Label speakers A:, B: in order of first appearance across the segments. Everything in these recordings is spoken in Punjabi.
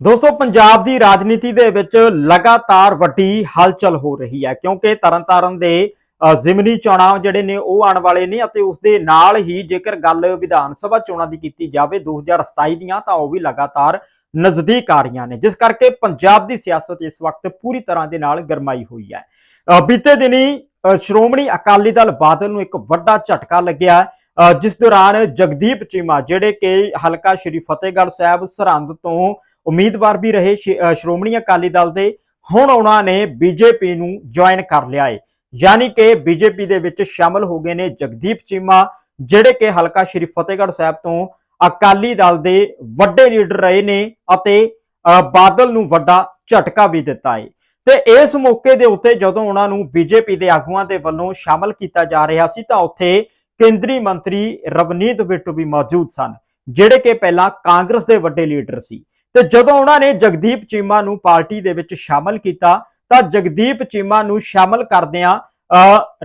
A: ਦੋਸਤੋ ਪੰਜਾਬ ਦੀ ਰਾਜਨੀਤੀ ਦੇ ਵਿੱਚ ਲਗਾਤਾਰ ਵੱਡੀ ਹਲਚਲ ਹੋ ਰਹੀ ਹੈ ਕਿਉਂਕਿ ਤਰਨਤਾਰਨ ਦੇ ਜ਼ਿਮਨੀ ਚੋਣਾਂ ਜਿਹੜੇ ਨੇ ਉਹ ਆਉਣ ਵਾਲੇ ਨੇ ਅਤੇ ਉਸ ਦੇ ਨਾਲ ਹੀ ਜੇਕਰ ਗੱਲ ਵਿਧਾਨ ਸਭਾ ਚੋਣਾਂ ਦੀ ਕੀਤੀ ਜਾਵੇ 2027 ਦੀਆਂ ਤਾਂ ਉਹ ਵੀ ਲਗਾਤਾਰ ਨਜ਼ਦੀਕ ਆ ਰਹੀਆਂ ਨੇ ਜਿਸ ਕਰਕੇ ਪੰਜਾਬ ਦੀ ਸਿਆਸਤ ਇਸ ਵਕਤ ਪੂਰੀ ਤਰ੍ਹਾਂ ਦੇ ਨਾਲ ਗਰਮਾਈ ਹੋਈ ਹੈ। ਅ, ਬੀਤੇ ਦਿਨੀ ਅ, ਸ਼੍ਰੋਮਣੀ ਅਕਾਲੀ ਦਲ ਬਾਦਲ ਨੂੰ ਇੱਕ ਵੱਡਾ ਝਟਕਾ ਲੱਗਿਆ ਹੈ, ਜਿਸ ਦੌਰਾਨ ਜਗਦੀਪ ਚੀਮਾ ਜਿਹੜੇ ਕਿ ਹਲਕਾ ਸ਼੍ਰੀ ਫਤਿਹਗੜ੍ਹ ਸਾਹਿਬ ਸਰਹੰਦ ਤੋਂ ਉਮੀਦਵਾਰ ਵੀ ਰਹੇ ਸ਼੍ਰੋਮਣੀ ਅਕਾਲੀ ਦਲ ਦੇ। ਹੁਣ ਉਹਨਾਂ ਨੇ ਬੀਜੇਪੀ ਨੂੰ ਜੁਆਇਨ ਕਰ ਲਿਆ ਏ। ਯਾਨੀ ਕਿ ਬੀਜੇਪੀ ਦੇ ਵਿੱਚ ਸ਼ਾਮਲ ਹੋ ਗਏ ਨੇ ਜਗਦੀਪ ਚੀਮਾ, ਜਿਹੜੇ ਕਿ ਹਲਕਾ ਸ਼੍ਰੀ ਫਤਿਹਗੜ੍ਹ ਸਾਹਿਬ ਤੋਂ ਅਕਾਲੀ ਦਲ ਦੇ ਵੱਡੇ ਲੀਡਰ ਰਹੇ ਨੇ ਅਤੇ ਬਾਦਲ ਨੂੰ ਵੱਡਾ ਝਟਕਾ ਵੀ ਦਿੱਤਾ ਏ। ਤੇ ਇਸ ਮੌਕੇ ਦੇ ਉੱਤੇ ਜਦੋਂ ਉਹਨਾਂ ਨੂੰ ਬੀਜੇਪੀ ਦੇ ਆਗੂਆਂ ਦੇ ਵੱਲੋਂ ਸ਼ਾਮਲ ਕੀਤਾ ਜਾ ਰਿਹਾ ਸੀ ਤਾਂ ਉੱਥੇ ਕੇਂਦਰੀ ਮੰਤਰੀ ਰਵਨੀਤ ਬਿੱਟੂ ਵੀ ਮੌਜੂਦ ਸਨ, ਜਿਹੜੇ ਕਿ ਪਹਿਲਾਂ ਕਾਂਗਰਸ ਦੇ ਵੱਡੇ ਲੀਡਰ ਸੀ। ਤੇ ਜਦੋਂ ਉਹਨਾਂ ਨੇ ਜਗਦੀਪ ਚੀਮਾ ਨੂੰ ਪਾਰਟੀ ਦੇ ਵਿੱਚ ਸ਼ਾਮਲ ਕੀਤਾ, ਤਾਂ ਜਗਦੀਪ ਚੀਮਾ ਨੂੰ ਸ਼ਾਮਲ ਕਰਦਿਆਂ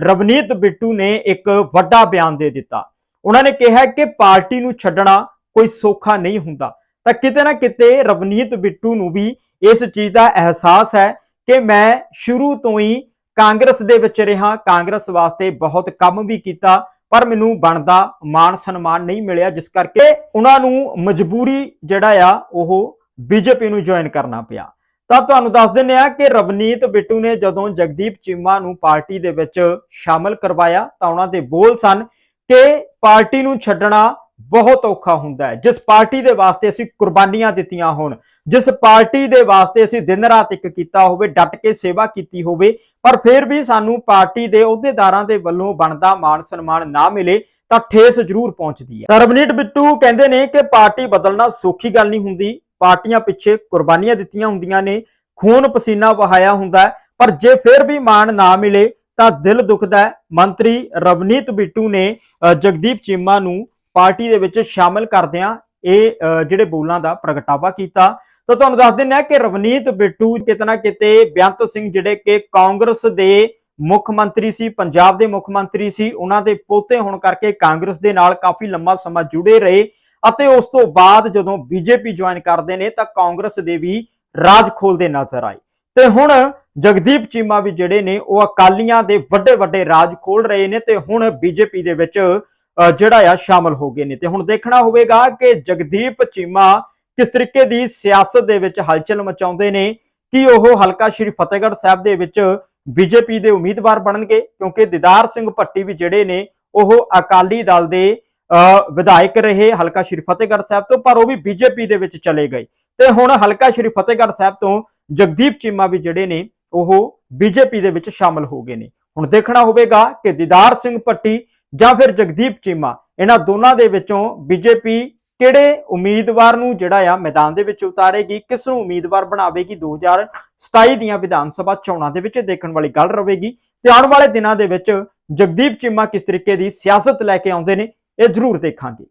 A: ਰਵਨੀਤ ਬਿੱਟੂ ਨੇ ਇੱਕ ਵੱਡਾ ਬਿਆਨ ਦੇ ਦਿੱਤਾ। ਉਹਨਾਂ ਨੇ ਕਿਹਾ ਕਿ ਪਾਰਟੀ ਨੂੰ ਛੱਡਣਾ ਕੋਈ ਸੌਖਾ ਨਹੀਂ ਹੁੰਦਾ। ਤਾਂ ਕਿਤੇ ਨਾ ਕਿਤੇ ਰਵਨੀਤ ਬਿੱਟੂ ਨੂੰ ਵੀ ਇਸ ਚੀਜ਼ ਦਾ ਅਹਿਸਾਸ ਹੈ ਕਿ ਮੈਂ ਸ਼ੁਰੂ ਤੋਂ ਹੀ ਕਾਂਗਰਸ ਦੇ ਵਿੱਚ ਰਿਹਾ, ਕਾਂਗਰਸ ਵਾਸਤੇ ਬਹੁਤ ਕੰਮ ਵੀ ਕੀਤਾ, ਪਰ ਮੈਨੂੰ ਬਣਦਾ ਮਾਣ ਸਨਮਾਨ ਨਹੀਂ ਮਿਲਿਆ, ਜਿਸ ਕਰਕੇ ਉਹਨਾਂ ਨੂੰ ਮਜਬੂਰੀ ਜਿਹੜਾ ਆ, ਉਹ ਬੀਜੇਪੀ ਨੂੰ ਜੁਆਇਨ ਕਰਨਾ ਪਿਆ। ਤਾਂ ਤੁਹਾਨੂੰ ਦੱਸ ਦਿੰਦੇ ਆ ਕਿ ਰਵਨੀਤ ਬਿੱਟੂ ਨੇ ਜਦੋਂ ਜਗਦੀਪ ਚੀਮਾ ਨੂੰ ਪਾਰਟੀ ਦੇ ਵਿੱਚ ਸ਼ਾਮਲ ਕਰਵਾਇਆ ਤਾਂ ਉਹਨਾਂ ਦੇ ਬੋਲ ਸਨ ਕਿ ਪਾਰਟੀ ਨੂੰ ਛੱਡਣਾ ਬਹੁਤ ਔਖਾ ਹੁੰਦਾ ਹੈ। ਜਿਸ ਪਾਰਟੀ ਦੇ ਵਾਸਤੇ ਅਸੀਂ ਕੁਰਬਾਨੀਆਂ ਦਿੱਤੀਆਂ ਹੋਣ, ਜਿਸ ਪਾਰਟੀ ਦੇ ਵਾਸਤੇ ਅਸੀਂ ਦਿਨ ਰਾਤ ਇੱਕ ਕੀਤਾ ਹੋਵੇ, ਡਟ ਕੇ ਸੇਵਾ ਕੀਤੀ ਹੋਵੇ, ਪਰ ਫਿਰ ਵੀ ਸਾਨੂੰ ਪਾਰਟੀ ਦੇ ਅਹੁਦੇਦਾਰਾਂ ਦੇ ਵੱਲੋਂ ਬਣਦਾ ਮਾਣ ਸਨਮਾਨ ਨਾ ਮਿਲੇ ਤਾਂ ਠੇਸ ਜ਼ਰੂਰ ਪਹੁੰਚਦੀ ਹੈ। ਰਵਨੀਤ ਬਿੱਟੂ ਕਹਿੰਦੇ ਨੇ ਕਿ ਪਾਰਟੀ ਬਦਲਣਾ ਸੌਖੀ ਗੱਲ ਨਹੀਂ ਹੁੰਦੀ। ਪਾਰਟੀਆਂ ਪਿੱਛੇ ਕੁਰਬਾਨੀਆਂ ਦਿੱਤੀਆਂ ਹੁੰਦੀਆਂ ਨੇ, ਖੂਨ ਪਸੀਨਾ ਵਹਾਇਆ ਹੁੰਦਾ ਪਰ ਜੇ ਫਿਰ ਵੀ ਮਾਣ ਨਾ ਮਿਲੇ ਤਾਂ ਦਿਲ ਦੁਖਦਾ ਮੰਤਰੀ ਰਵਨੀਤ ਬਿੱਟੂ ਨੇ ਜਗਦੀਪ ਚੀਮਾ ਨੂੰ ਪਾਰਟੀ ਦੇ ਵਿੱਚ ਸ਼ਾਮਲ ਕਰਦਿਆਂ ਇਹ ਜਿਹੜੇ ਬੋਲਾਂ ਦਾ ਪ੍ਰਗਟਾਵਾ ਕੀਤਾ। ਤਾਂ ਤੁਹਾਨੂੰ ਦੱਸ ਦਿੰਦੇ ਹਾਂ ਕਿ ਰਵਨੀਤ ਬਿੱਟੂ ਕਿਤਨਾ ਕਿਤੇ ਬੇਅੰਤ ਸਿੰਘ ਜਿਹੜੇ ਕਿ ਕਾਂਗਰਸ ਦੇ ਮੁੱਖ ਮੰਤਰੀ ਸੀ, ਪੰਜਾਬ ਦੇ ਮੁੱਖ ਮੰਤਰੀ ਸੀ, ਉਹਨਾਂ ਦੇ ਪੋਤੇ ਹੋਣ ਕਰਕੇ ਕਾਂਗਰਸ ਦੇ ਨਾਲ ਕਾਫੀ ਲੰਮਾ ਸਮਾਂ ਜੁੜੇ ਰਹੇ। ਅਤੇ ਉਸ ਤੋਂ ਬਾਅਦ ਜਦੋਂ ਬੀਜੇਪੀ ਜੁਆਇਨ ਕਰਦੇ ਨੇ ਤਾਂ ਕਾਂਗਰਸ ਦੇ ਵੀ ਰਾਜ ਖੋਲਦੇ ਨਜ਼ਰ ਆਏ। ਤੇ ਹੁਣ ਜਗਦੀਪ ਚੀਮਾ ਵੀ ਜਿਹੜੇ ਨੇ ਉਹ ਅਕਾਲੀਆਂ ਦੇ ਵੱਡੇ ਵੱਡੇ ਰਾਜ ਖੋਲ ਰਹੇ ਨੇ ਤੇ ਹੁਣ ਬੀਜੇਪੀ ਦੇ ਵਿੱਚ ਜਿਹੜਾ ਆ ਸ਼ਾਮਲ ਹੋ ਗਏ ਨੇ। ਤੇ ਹੁਣ ਦੇਖਣਾ ਹੋਵੇਗਾ ਕਿ ਜਗਦੀਪ ਚੀਮਾ ਕਿਸ ਤਰੀਕੇ ਦੀ ਸਿਆਸਤ ਦੇ ਵਿੱਚ ਹਲਚਲ ਮਚਾਉਂਦੇ ਨੇ, ਕਿ ਉਹ ਹਲਕਾ ਸ਼੍ਰੀ ਫਤਿਹਗੜ੍ਹ ਸਾਹਿਬ ਦੇ ਵਿੱਚ ਬੀਜੇਪੀ ਦੇ ਉਮੀਦਵਾਰ ਬਣਨਗੇ, ਕਿਉਂਕਿ ਦਿਦਾਰ ਸਿੰਘ ਭੱਟੀ ਵੀ ਜਿਹੜੇ ਨੇ ਉਹ ਅਕਾਲੀ ਦਲ ਦੇ ਵਿਧਾਇਕ ਰਹੇ ਹਲਕਾ ਸ਼੍ਰੀ ਫਤਿਹਗੜ੍ਹ ਸਾਹਿਬ ਤੋਂ, ਪਰ ਉਹ ਵੀ ਬੀਜੇਪੀ ਦੇ ਵਿੱਚ ਚਲੇ ਗਏ। ਤੇ ਹੁਣ ਹਲਕਾ ਸ਼੍ਰੀ ਫਤਿਹਗੜ੍ਹ ਸਾਹਿਬ ਤੋਂ ਜਗਦੀਪ ਚੀਮਾ ਵੀ ਜਿਹੜੇ ਨੇ, ਉਹ ਬੀਜੇਪੀ ਦੇ ਵਿੱਚ ਸ਼ਾਮਲ ਹੋ ਗਏ ਨੇ। ਹੁਣ ਦੇਖਣਾ ਹੋਵੇਗਾ ਕਿ ਦਿਦਾਰ ਸਿੰਘ ਭੱਟੀ ਜਾਂ ਫਿਰ ਜਗਦੀਪ ਚੀਮਾ, ਇਹਨਾਂ ਦੋਨਾਂ ਦੇ ਵਿੱਚੋਂ ਬੀਜੇਪੀ ਕਿਹੜੇ ਉਮੀਦਵਾਰ ਨੂੰ ਜਿਹੜਾ ਆ ਮੈਦਾਨ ਦੇ ਵਿੱਚ ਉਤਾਰੇਗੀ, ਕਿਸ ਨੂੰ ਉਮੀਦਵਾਰ ਬਣਾਵੇਗੀ 2027 ਦੀਆਂ ਵਿਧਾਨ ਸਭਾ ਚੋਣਾਂ ਦੇ ਵਿੱਚ ਦੇਖਣ ਵਾਲੀ ਗੱਲ ਰਹੇਗੀ। ਤੇ ਆਉਣ ਵਾਲੇ ਦਿਨਾਂ ਦੇ ਵਿੱਚ ਜਗਦੀਪ ਚੀਮਾ ਕਿਸ ਤਰੀਕੇ ਦੀ ਸਿਆਸਤ ਲੈ ਕੇ ਆਉਂਦੇ ਨੇ ਇਹ ਜ਼ਰੂਰ ਦੇਖਾਂਗੇ।